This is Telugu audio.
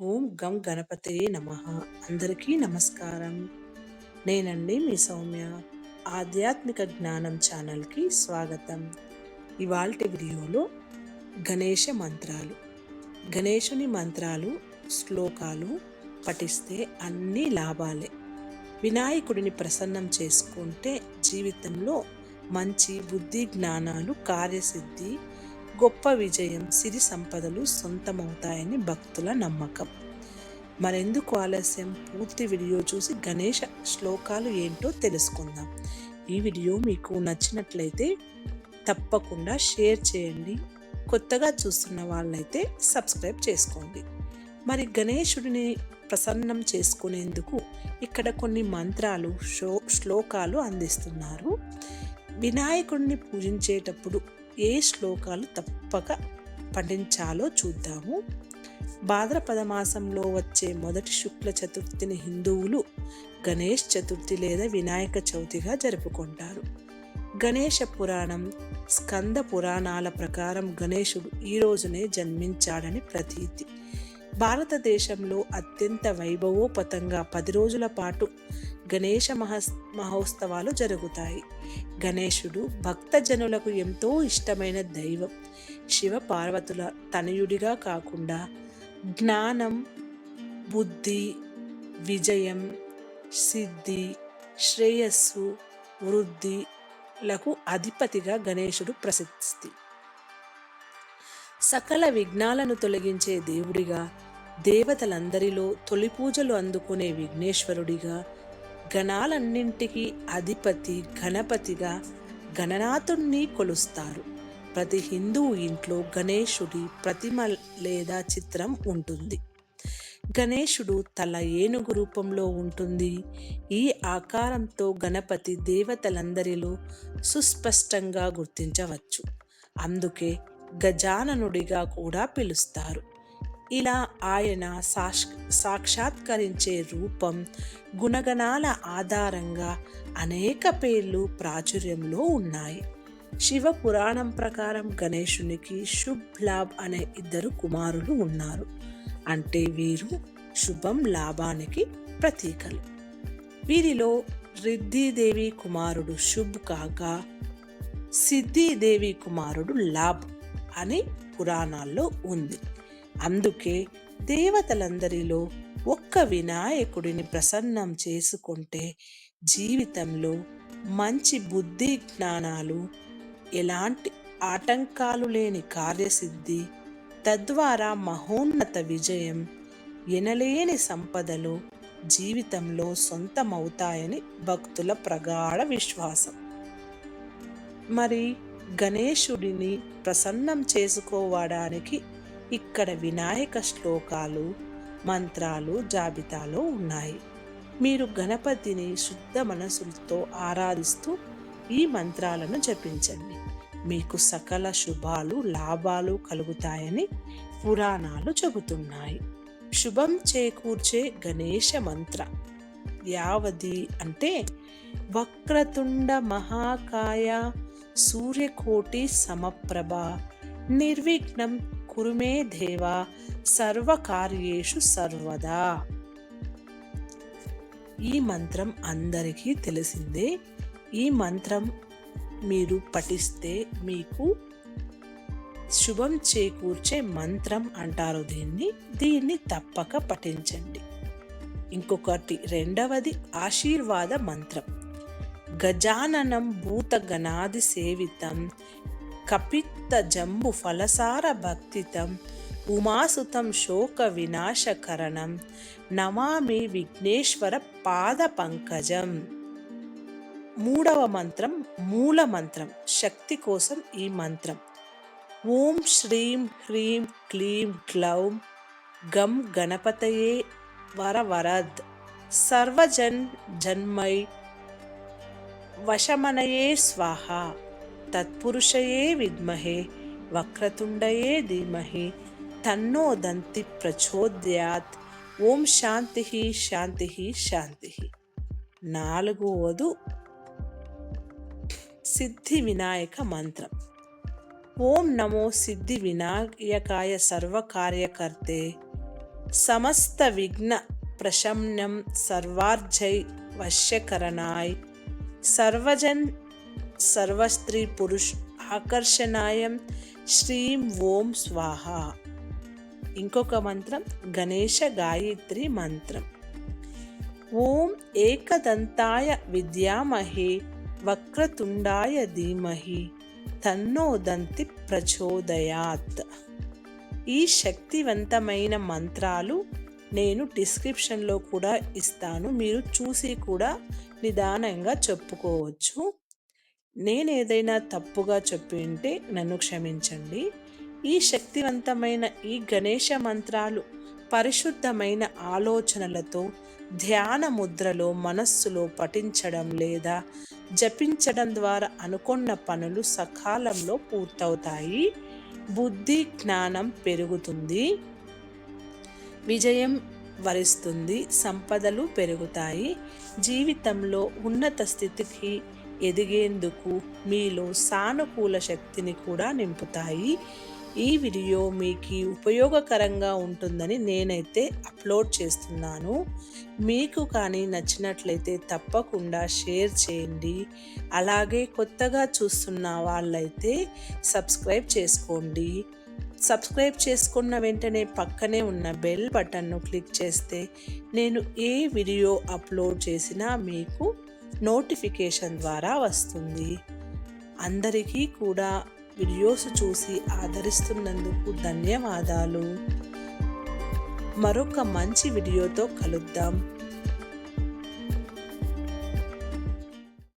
ఓం గం గణపతయే నమ. అందరికీ నమస్కారం. నేనండి మీ సౌమ్య. ఆధ్యాత్మిక జ్ఞానం ఛానల్కి స్వాగతం. ఇవాల్టి వీడియోలో గణేష మంత్రాలు. గణేషుని మంత్రాలు శ్లోకాలు పఠిస్తే అన్ని లాభాలే. వినాయకుడిని ప్రసన్నం చేసుకుంటే జీవితంలో మంచి బుద్ధి జ్ఞానాలు కార్యసిద్ధి గొప్ప విజయం సిరి సంపదలు సొంతమవుతాయని భక్తుల నమ్మకం. మరెందుకు ఆలస్యం? పూర్తి వీడియో చూసి గణేష శ్లోకాలు ఏంటో తెలుసుకుందాం. ఈ వీడియో మీకు నచ్చినట్లయితే తప్పకుండా షేర్ చేయండి. కొత్తగా చూస్తున్న వాళ్ళైతే సబ్స్క్రైబ్ చేసుకోండి. మరి గణేశుడిని ప్రసన్నం చేసుకునేందుకు ఇక్కడ కొన్ని మంత్రాలు షో శ్లోకాలు అందిస్తున్నారు. వినాయకుడిని పూజించేటప్పుడు ఏ శ్లోకాలు తప్పక పఠించాలో చూద్దాము. భాద్రపద మాసంలో వచ్చే మొదటి శుక్ల చతుర్థిని హిందువులు గణేష్ చతుర్థి లేదా వినాయక చవితిగా జరుపుకుంటారు. గణేష పురాణం స్కంద పురాణాల ప్రకారం గణేశుడు ఈ రోజునే జన్మించాడని ప్రతీతి. భారతదేశంలో అత్యంత వైభవోపతంగా పది రోజుల పాటు గణేష మహస్ మహోత్సవాలు జరుగుతాయి. గణేశుడు భక్తజనులకు ఎంతో ఇష్టమైన దైవం. శివ పార్వతుల తనయుడిగా కాకుండా జ్ఞానం బుద్ధి విజయం సిద్ధి శ్రేయస్సు వృద్ధిలకు అధిపతిగా గణేశుడు ప్రసిద్ధి. సకల విఘ్నాలను తొలగించే దేవుడిగా దేవతలందరిలో తొలి పూజలు అందుకునే విఘ్నేశ్వరుడిగా గణాలన్నింటికి అధిపతి గణపతిగా గణనాథుణ్ణి కొలుస్తారు. ప్రతి హిందువు ఇంట్లో గణేశుడి ప్రతిమ లేదా చిత్రం ఉంటుంది. గణేశుడు తల ఏనుగు రూపంలో ఉంటుంది. ఈ ఆకారంతో గణపతి దేవతలందరిలో సుస్పష్టంగా గుర్తించవచ్చు. అందుకే గజాననుడిగా కూడా పిలుస్తారు. ఇలా ఆయన సాక్షాత్కరించే రూపం గుణగణాల ఆధారంగా అనేక పేర్లు ప్రాచుర్యంలో ఉన్నాయి. శివ పురాణం ప్రకారం గణేశునికి శుభ్ లాభ్ అనే ఇద్దరు కుమారులు ఉన్నారు. అంటే వీరు శుభం లాభానికి ప్రతీకలు. వీరిలో రిద్ధిదేవి కుమారుడు శుభ్ కాగా సిద్ధిదేవి కుమారుడు లాభ్ అని పురాణాల్లో ఉంది. అందుకే దేవతలందరిలో ఒక్క వినాయకుడిని ప్రసన్నం చేసుకుంటే జీవితంలో మంచి బుద్ధి జ్ఞానాలు ఎలాంటి ఆటంకాలు లేని కార్యసిద్ధి తద్వారా మహోన్నత విజయం ఎనలేని సంపదలు జీవితంలో సొంతమవుతాయని భక్తుల ప్రగాఢ విశ్వాసం. మరి గణేశుడిని ప్రసన్నం చేసుకోవడానికి ఇక్కడ వినాయక శ్లోకాలు మంత్రాలు జాబితాలో ఉన్నాయి. మీరు గణపతిని శుద్ధ మనసులతో ఆరాధిస్తూ ఈ మంత్రాలను జపించండి. మీకు సకల శుభాలు లాభాలు కలుగుతాయని పురాణాలు చెబుతున్నాయి. శుభం చేకూర్చే గణేష మంత్ర. యావది అంటే వక్రతుండ మహాకాయ సూర్యకోటి సమప్రభ నిర్విఘ్నం కురుమే దేవ సర్వకార్యేషు సర్వదా. ఈ మంత్రం అందరికీ తెలిసిందే. ఈ మంత్రం మీరు పఠిస్తే మీకు శుభం చేకూర్చే మంత్రం అంటారు దీన్ని. దీన్ని తప్పక పఠించండి. ఇంకొకటి రెండవది ఆశీర్వాద మంత్రం. గజాననం భూత గణాది సేవితం. కపిత్త జంబు ఫలసార భక్తితం ఉమాసుతం శోక వినాశకరణం నమామి విఘ్నేశ్వర పాద పంకజం. మూడవ మంత్రం మూల మంత్రం శక్తి కోసం ఈ మంత్రం. ఓం శ్రీం హ్రీం క్లీం క్లౌం గం గణపతయే వరవరద్ సర్వజన్ జన్మై వశమనయే స్వాహ. తత్పురుషయే విద్మహే వక్రతుండయే ధీమహి తన్నో దంతి ప్రచోద్యాత్. ఓం శాంతి శాంతి శాంతి. నాలుగవదు సిద్ధి వినాయక మంత్రం. ఓం నమో సిద్ధి వినాయకాయ సర్వకార్యకర్తే సమస్త విఘ్న ప్రశమ్నం సర్వార్జై వశ్యకరణాయ్. సర్వజన్ సర్వస్త్రీ పురుష్ ఆకర్షణాయం. శ్రీం ఓం స్వాహ. ఇంకొక మంత్రం గణేష గాయత్రి మంత్రం. ఓం ఏకదంతాయ విద్యామహే వక్రతుండాయ ధీమహి తన్నో దంతి ప్రచోదయాత్. ఈ శక్తివంతమైన మంత్రాలు నేను డిస్క్రిప్షన్లో కూడా ఇస్తాను. మీరు చూసి కూడా నిదానంగా చెప్పుకోవచ్చు. నేను ఏదైనా తప్పుగా చెప్పి ఉంటే నన్ను క్షమించండి. ఈ శక్తివంతమైన ఈ గణేష మంత్రాలు పరిశుద్ధమైన ఆలోచనలతో ధ్యాన ముద్రలో మనస్సులో పఠించడం లేదా జపించడం ద్వారా అనుకున్న పనులు సకాలంలో పూర్తవుతాయి. బుద్ధి జ్ఞానం పెరుగుతుంది. విజయం వరిస్తుంది. సంపదలు పెరుగుతాయి. జీవితంలో ఉన్నత స్థితికి ఎదిగేందుకు మీలో సానుకూల శక్తిని కూడా నింపుతాయి. ఈ వీడియో మీకు ఉపయోగకరంగా ఉంటుందని నేనైతే అప్లోడ్ చేస్తున్నాను. మీకు కానీ నచ్చినట్లయితే తప్పకుండా షేర్ చేయండి. అలాగే కొత్తగా చూస్తున్న వాళ్ళైతే సబ్స్క్రైబ్ చేసుకోండి. సబ్స్క్రైబ్ చేసుకున్న వెంటనే పక్కనే ఉన్న బెల్ బటన్ను క్లిక్ చేస్తే నేను ఏ వీడియో అప్లోడ్ చేసినా మీకు నోటిఫికేషన్ ద్వారా వస్తుంది. అందరికీ కూడా వీడియోస్ చూసి ఆదరిస్తున్నందుకు ధన్యవాదాలు. మరొక మంచి వీడియోతో కలుద్దాం.